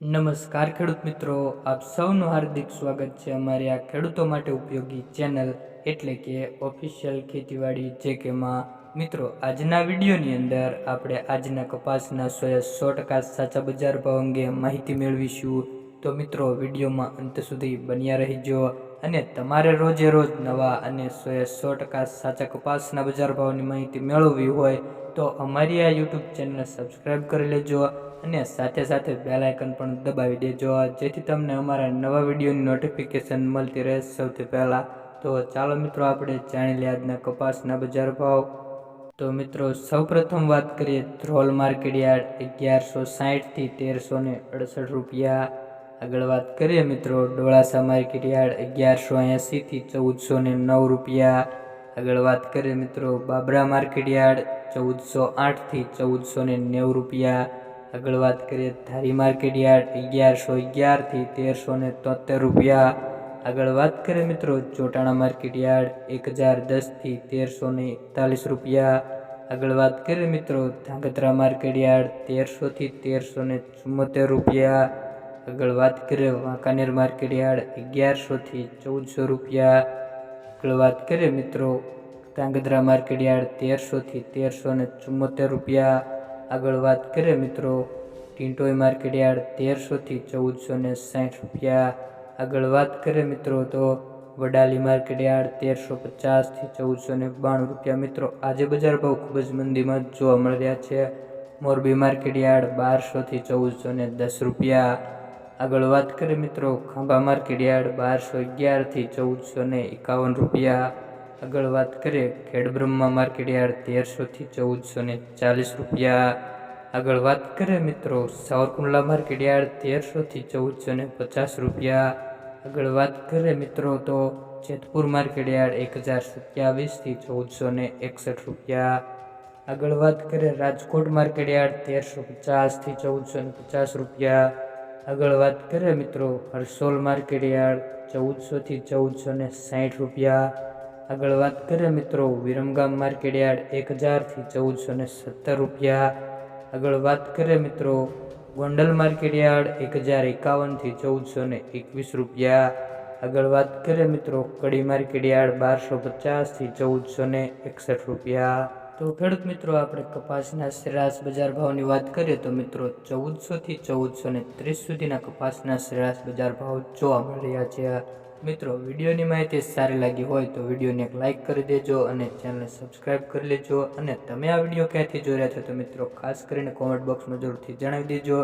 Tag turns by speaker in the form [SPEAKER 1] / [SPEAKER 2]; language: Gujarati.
[SPEAKER 1] નમસ્કાર ખેડૂત મિત્રો, આપ સૌનું હાર્દિક સ્વાગત છે અમારી આ ખેડૂતો માટે ઉપયોગી ચેનલ એટલે કે ઓફિશિયલ ખેતીવાડી જે કેમાં મિત્રો, આજના વિડીયોની અંદર આપણે આજના કપાસના સોય સો ટકા સાચા બજાર ભાવ અંગે માહિતી મેળવીશું. તો મિત્રો, વિડીયોમાં અંત સુધી બન્યા રહીજો અને તમારે રોજે રોજ નવા અને સો સો ટકા સાચા કપાસના બજાર ભાવની માહિતી મેળવવી હોય તો અમારી આ યુટ્યુબ ચેનલને સબસ્ક્રાઈબ કરી લેજો અને સાથે સાથે બેલ પણ દબાવી દેજો. જેથી તમને અમારા નવા વિડીયોની નોટિફિકેશન મળતી રહે સૌથી પહેલાં. તો ચાલો મિત્રો, આપણે જાણી લઈએ આજના કપાસના બજાર ભાવ. તો મિત્રો, સૌપ્રથમ વાત કરીએ ધ્રોલ માર્કેટ યાર્ડ અગિયારસો સાહીઠથી તેરસો ને અડસઠ રૂપિયા. આગળ વાત કરીએ મિત્રો, ડોળાસા માર્કેટ યાર્ડ અગિયારસો એંસીથી ચૌદસો ને નવ રૂપિયા. આગળ વાત કરીએ મિત્રો, બાબરા માર્કેટ યાર્ડ ચૌદસો આઠથી ચૌદસો ને નેવું રૂપિયા. આગળ વાત કરીએ ધારી માર્કેટ યાર્ડ અગિયારસો અગિયારથી તેરસો ને તોતેર રૂપિયા. આગળ વાત કરીએ મિત્રો, ચોટાણા માર્કેટ યાર્ડ એક હજાર દસથી તેરસો ને એકતાલીસ રૂપિયા. આગળ વાત કરીએ મિત્રો, ધાંગધ્રા માર્કેટ યાર્ડ તેરસોથી તેરસો ને ચુમ્મોતેર રૂપિયા. આગળ વાત કરીએ વાંકાનેર માર્કેટ યાર્ડ અગિયારસોથી ચૌદસો રૂપિયા. આગળ વાત કરીએ મિત્રો ધાંગધ્રા માર્કેટ યાર્ડ તેરસોથી તેરસો ને ચુમ્મોતેર રૂપિયા આગળ વાત કરીએ મિત્રો ટીંટોઈ માર્કેટ યાર્ડ તેરસોથી ચૌદસો ને સાઠ રૂપિયા આગળ વાત કરીએ મિત્રો, તો વડાલી માર્કેટ યાર્ડ તેરસો પચાસથી ચૌદસો ને બાણું રૂપિયા મિત્રો, આજે બજાર ભાવ ખૂબ જ મંદીમાં જોવા મળી રહ્યા છે. મોરબી માર્કેટ યાર્ડ બારસોથી ચૌદસો ને દસ રૂપિયા આગળ વાત કરીએ મિત્રો, ખાંભા માર્કેટ યાર્ડ બારસો અગિયારથી ચૌદસો ને એકાવન રૂપિયા. આગળ વાત કરીએ, ખેડબ્રહ્મા માર્કેટ યાર્ડ તેરસોથી ચૌદસો ને ચાલીસ રૂપિયા. આગળ વાત કરીએ મિત્રો, સાવરકુંડલા માર્કેટ યાર્ડ તેરસોથી ચૌદસો ને પચાસ રૂપિયા. આગળ વાત કરીએ મિત્રો, તો જેતપુર માર્કેટ યાર્ડ એક હજાર સત્યાવીસથી ચૌદસો ને એકસઠ રૂપિયા. આગળ વાત કરીએ, રાજકોટ માર્કેટ યાર્ડ તેરસો પચાસથી ચૌદસો ને પચાસ રૂપિયા. આગળ વાત કરીએ મિત્રો હરસોલ માર્કેટ યાર્ડ ચૌદસોથી ચૌદસો ને સાઠ રૂપિયા. આગળ વાત કરીએ મિત્રો, વિરમગામ માર્કેટ યાર્ડ એક હજારથી ચૌદસો ને સત્તર રૂપિયા. આગળ વાત કરીએ મિત્રો, ગોંડલ માર્કેટ યાર્ડ એક હજાર એકાવનથી ચૌદસો ને એકવીસ રૂપિયા. આગળ વાત કરીએ મિત્રો, કડી માર્કેટ યાર્ડ બારસો પચાસથી ચૌદસો ને એકસઠ રૂપિયા. તો ખેડૂત મિત્રો, આપણે કપાસના સરેરાશ બજાર ભાવની વાત કરીએ તો મિત્રો, ચૌદસોથી ચૌદસો ને ત્રીસ સુધીના કપાસના સરેરાશ બજાર ભાવ જોવા મળી રહ્યા છે. મિત્રો, વિડીયોની માહિતી સારી લાગી હોય તો વિડીયોને એક લાઇક કરી દેજો અને ચેનલને સબસ્ક્રાઇબ કરી લેજો અને તમે આ વીડિયો ક્યાંથી જોઈ રહ્યા છો તો મિત્રો, ખાસ કરીને કોમેન્ટ બોક્સમાં જરૂરથી જણાવી દેજો.